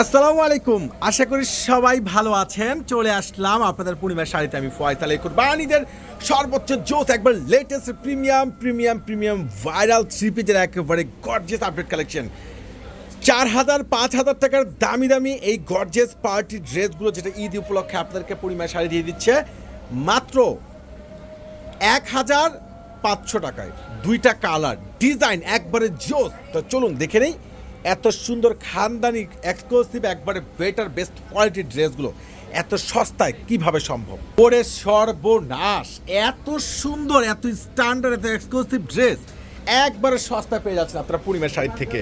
আসসালামু আলাইকুম। আশা করি সবাই ভালো আছেন। চলে আসলাম আপনাদের পূর্ণিমার শাড়িতে আমি ফয়তাল এই কুরবানিদের সর্বোচ্চ জোস, একবার latest premium premium premium viral three পিজের একেবারে গর্জিয়াস আপডেট কালেকশন চার হাজার, পাঁচ হাজার টাকার দামি দামি এই গর্জেস পার্টি ড্রেসগুলো যেটা ঈদ উপলক্ষে আপনাদেরকে পূর্ণিমার শাড়ি দিয়ে দিচ্ছে, মাত্র এক হাজার পাঁচশো টাকায়। দুইটা কালার ডিজাইন একবারে জোস। তো চলুন দেখে নেই এত সুন্দর খানদানি এক্সক্লুসিভ একবারে বেটার বেস্ট কোয়ালিটির ড্রেসগুলো। এত সস্তায় কীভাবে সম্ভব? পরে সর্বনাশ! এত সুন্দর, এত স্ট্যান্ডার্ড এত এক্সক্লুসিভ ড্রেস একবারে সস্তায় পেয়ে যাচ্ছেন আপনারা পূর্ণিমার শাড়ি থেকে।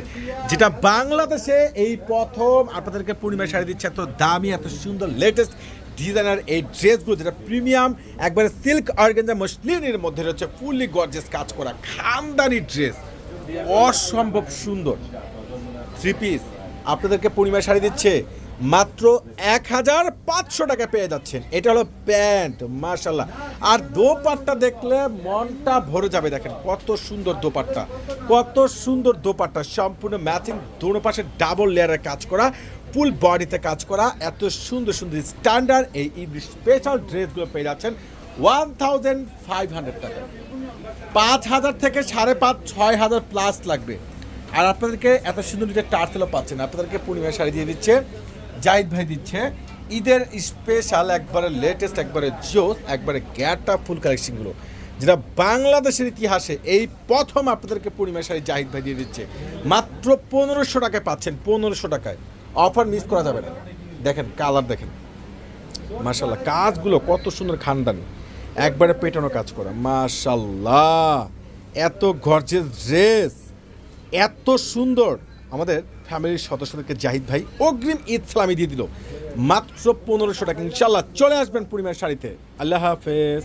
যেটা বাংলাদেশে এই প্রথম আপনাদেরকে পূর্ণিমার শাড়ি দিচ্ছে, এত দামি, এত সুন্দর লেটেস্ট ডিজাইনার এই ড্রেসগুলো, যেটা প্রিমিয়াম একবারে সিল্ক অর্গেঞ্জা মসলিনের মধ্যে রয়েছে ফুললি গর্জেস কাজ করা খানদানি ড্রেস অসম্ভব সুন্দর। থ্রি পিস আপনাদেরকে পূর্ণিমা শাড়ি দিচ্ছে মাত্র এক হাজার পাঁচশো টাকা পেয়ে যাচ্ছেন। এটা হলো প্যান্ট মার্শাল্লাহ আর দোপাট্টা দেখলে মনটা ভরে যাবে, দেখেন কত সুন্দর দোপাট্টা। কত সুন্দর দোপাট্টা, সম্পূর্ণ ম্যাচিং দোনো পাশে ডাবল লেয়ারের কাজ করা ফুল বডিতে কাজ করা, এত সুন্দর সুন্দর স্ট্যান্ডার্ড এই স্পেশাল ড্রেসগুলো পেয়ে যাচ্ছেন ওয়ান থাউজেন্ড ফাইভ হান্ড্রেড টাকা পাঁচ হাজার থেকে সাড়ে পাঁচ, ছয় হাজার প্লাস লাগবে। আর আপনাদেরকে এত সুন্দর যে টার্সেলও পাচ্ছেন, আপনাদেরকে পূর্ণিমা শাড়ি দিয়ে দিচ্ছে, জাহিদ ভাই দিচ্ছে। ঈদের স্পেশাল একবারে লেটেস্ট একবারে জোস, একবারে গ্যাটা ফুল কালেকশনগুলো যেটা বাংলাদেশের ইতিহাসে এই প্রথম আপনাদেরকে পূর্ণিমা শাড়ি জাহিদ ভাই দিয়ে দিচ্ছে। মাত্র পনেরোশো টাকায় পাচ্ছেন, পনেরোশো টাকায়। অফার মিস করা যাবে না। দেখেন কালার দেখেন। মাশাল্লাহ কাজগুলো কত সুন্দর খানদানি। একবারে পেটানো কাজ করা মাশাল্লাহ এত গর্জেস ড্রেস এত সুন্দর আমাদের ফ্যামিলির সদস্যদেরকে জাহিদ ভাই অগ্রিম ঈদ সালামি দিয়ে দিল। মাত্র পনেরোশো টাকা ইনশাল্লাহ চলে আসবেন পূর্ণিমার শাড়িতে। আল্লাহ হাফেজ।